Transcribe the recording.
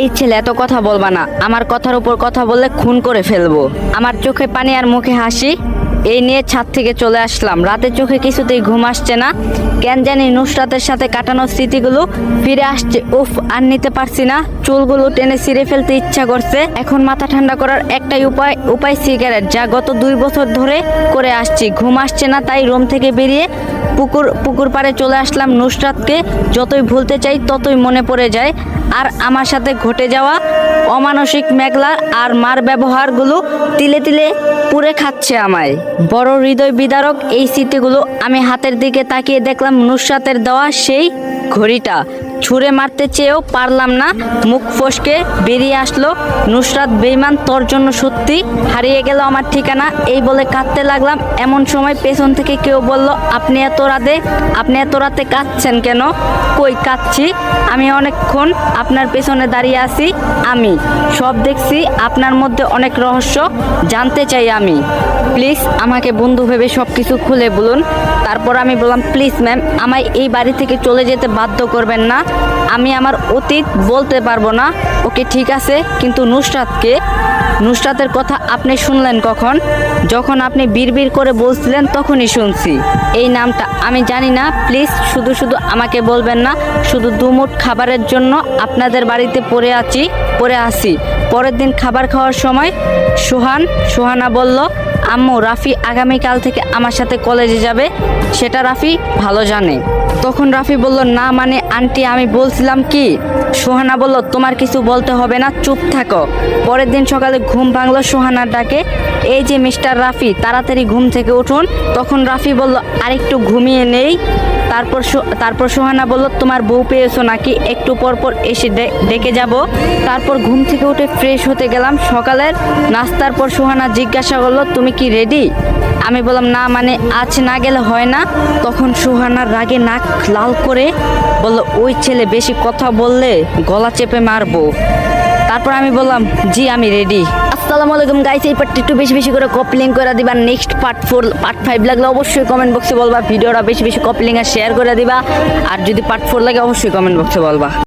এই ছেলে এত কথা বলবা না। আমার কথার উপর কথা বললে খুন করে ফেলব। আমার চোখে পানি আর মুখে হাসি। এই নিয়ে ছাদ থেকে চলে আসলাম। রাতে চোখে কিছুতেই ঘুম আসছে না। কেন জানি নুসরাতের সাথে কাটানো স্মৃতিগুলো ফিরে আসছে। উফ, আর নিতে পারছি না। চুলগুলো টেনে ছিঁড়ে ফেলতে ইচ্ছা করছে। এখন মাথা ঠান্ডা করার একটাই উপায় উপায় সিগারেট, যা গত দুই বছর ধরে করে আসছি। ঘুম আসছে না, তাই রুম থেকে বেরিয়ে পুকুর পুকুর পাড়ে চলে আসলাম নুসরাতকে। যতই ভুলতে চাই, ততই মনে পড়ে যায়। আর আমার সাথে ঘটে যাওয়া অমানসিক মেঘলা আর মার ব্যবহারগুলো তিলে তিলে পুড়ে খাচ্ছে আমায়। বড় হৃদয় বিদারক এই স্মৃতিগুলো আমি হাতের দিকে তাকিয়ে দেখলাম নুসরাতের দেওয়া সেই ঘড়িটা। ছুঁড়ে মারতে চেয়েও পারলাম না। মুখ ফসকে বেরিয়ে আসলো। নুসরাত বেইমান তোর জন্য সত্যি হারিয়ে গেল আমার ঠিকানা। এই বলে কাঁদতে লাগলাম। এমন সময় পেছন থেকে কেউ বলল, আপনি এত রাতে, আপনি এত রাতে কাঁদছেন কেন? কই, কাঁদছি। আমি অনেকক্ষণ আপনার পেছনে দাঁড়িয়ে আছি। আমি সব দেখছি। আপনার মধ্যে অনেক রহস্য। জানতে চাই আমি। প্লিজ আমাকে বন্ধু ভেবে সব কিছু খুলে বলুন। তারপর আমি বললাম, প্লিজ ম্যাম, আমায় এই বাড়ি থেকে চলে যেতে বাধ্য করবেন না। আমি আমার অতীত বলতে পারব না। ওকে ঠিক আছে, কিন্তু নুসরাতকে, নুসরাতের কথা আপনি শুনলেন কখন? যখন আপনি বিড়বিড় করে বলছিলেন তখনই শুনছি। এই নামটা আমি জানি না, প্লিজ শুধু শুধু আমাকে বলবেন না, শুধু দুমুট খাবারের জন্য আপনাদের বাড়িতে পড়ে আছি, পড়ে আসি পরের দিন খাবার খাওয়ার সময় সোহান, সোহানা বলল, আম্মু, রাফি আগামীকাল থেকে আমার সাথে কলেজে যাবে, সেটা রাফি ভালো জানে। তখন রাফি বলল, না মানে আন্টি, আমি বলছিলাম কি, সোহানা বলল, তোমার কিছু বলতে হবে না, চুপ থাকো। পরের দিন সকালে ঘুম ভাঙলো সোহানার ডাকে। এই যে মিস্টার রাফি, তাড়াতাড়ি ঘুম থেকে উঠুন। তখন রাফি বলল, আরেকটু ঘুমিয়ে নেই। তারপর তারপর সোহানা বলল, তোমার বউ পেয়েছ নাকি? একটু পর পর এসে ডেকে যাব। তারপর ঘুম থেকে উঠে ফ্রেশ হতে গেলাম। সকালের নাস্তার পর সোহানা জিজ্ঞাসা করল, তুমি কি রেডি? আমি বললাম, না মানে আজ না গেলে হয় না। তখন সোহানার রাগে নাক লাল করে বলল, ওই ছেলে বেশি কথা বললে গলা চেপে মারবো। তারপর আমি বললাম, জি, আমি রেডি আসসালামু আলাইকুম গাইস এই পার্টটি একটু বেশি বেশি করে কপলিং করে দিবা। Next part four part five লাগলে অবশ্যই কমেন্ট বক্সে বলবা। ভিডিওটা বেশি বেশি কপলিং আর শেয়ার করে দিবা। আর যদি পার্ট ফোর লাগে, অবশ্যই কমেন্ট বক্সে বলবা।